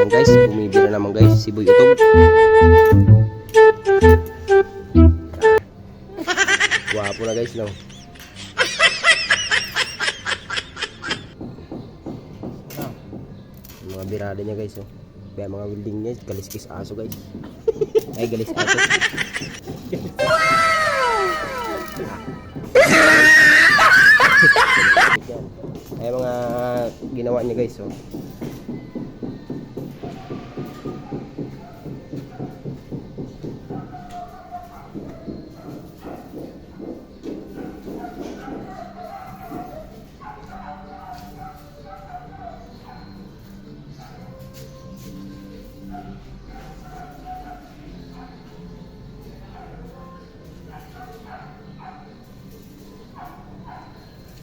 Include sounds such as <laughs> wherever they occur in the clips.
Ayan guys, bumibira naman guys si Boy Utog. Wapo na guys, no? Mga birada niya guys, oh. Kaya mga welding niya, kaliskis aso guys. Ay, galis aso. Ay, mga ginawa niya guys, oh.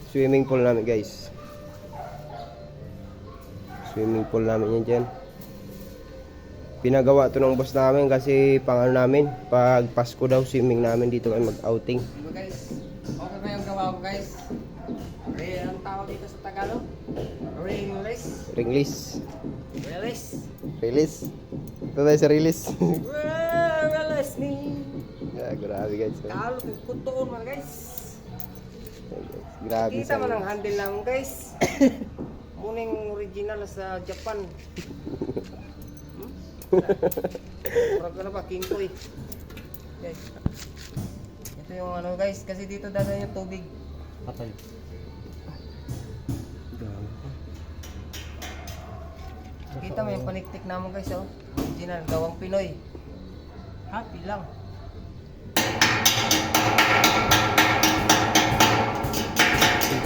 Swimming pool namin guys. Swimming pool namin yan dyan. Pinagawa to ng boss namin kasi pangano namin, pag Pasko daw swimming namin dito kami mag-outing. Diba guys? Okay ba yung gawa ko guys? Ray, ang tawag dito sa Tagalog? Ringless? Ringless. Release? Release. Ito tayo sa release. <laughs> Release ni yeah, grabe guys. Talo, kuntuon man guys Grabe Kita man ang handle namin guys <coughs> Muning original sa Japan Hmm? Ka na ba, King Koy Guys Ito yung ano guys, kasi dito dadaan yung tubig Patay. Kita mo yung paniktik namin guys oh. Original, gawang Pinoy. Happy lang.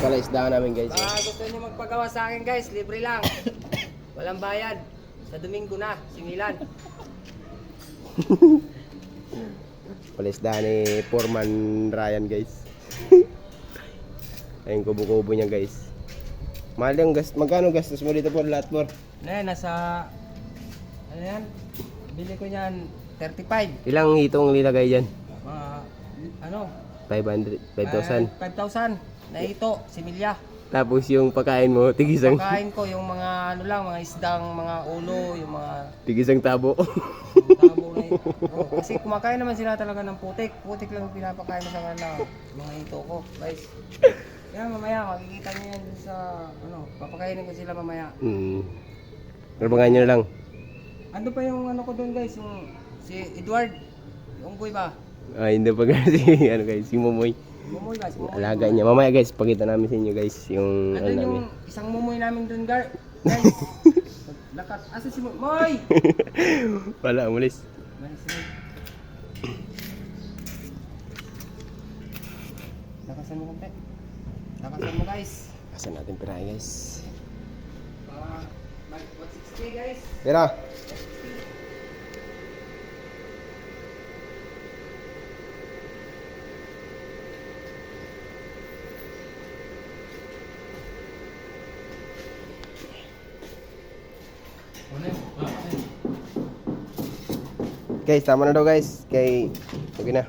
Yung pala isdaan namin guys. Baka gusto niyo magpagawa sa akin guys, libre lang. <coughs> Walang bayad. Sa Domingo na, singilan. <laughs> Pala isdaan ni Foreman Ryan guys. <laughs> Ayun kubo-kubo niya guys. Mahal yung gas, magkano gastos mo dito po lahat po? Na nasa... Ano yan? Bili ko niyan 35. Ilang hitong nilagay dyan? Mga... Ano? 500, 5,000. Ah, 5,000. Na ito, similya. Tapos yung pagkain mo, tigisang, Pagkain ko yung mga ano lang, mga isdang, mga ulo, yung mga tigisang tabo. tabo na ito. Oh, kasi kumakain naman sila talaga ng putik. Putik lang yung pinapakain sa kanila. Mga ito ko, guys. Yan mamaya, makikita niyo yan sa, ano, papakainin ko sila mamaya. hmm. Trabangan nyo lang. Ando pa yung ano ko doon guys, yung si Edward. Yung boy ba? Ay, hindi pa kasi, <laughs> ano guys, si Momoy. Si Yung Mumoy. alaga niya. Mamaya guys, pakita namin sa inyo guys, yung ano Andun namin. yung isang mumoy namin doon gar. <laughs> Guys. Lakat. Asa si Mumoy? <laughs> Wala, umalis. Nice. Lakasan mo konti. Lakasan mo guys. Kasan natin pirahe guys. Para mag 160 guys. Tira! Guys, tama na daw guys. Kay, okay na.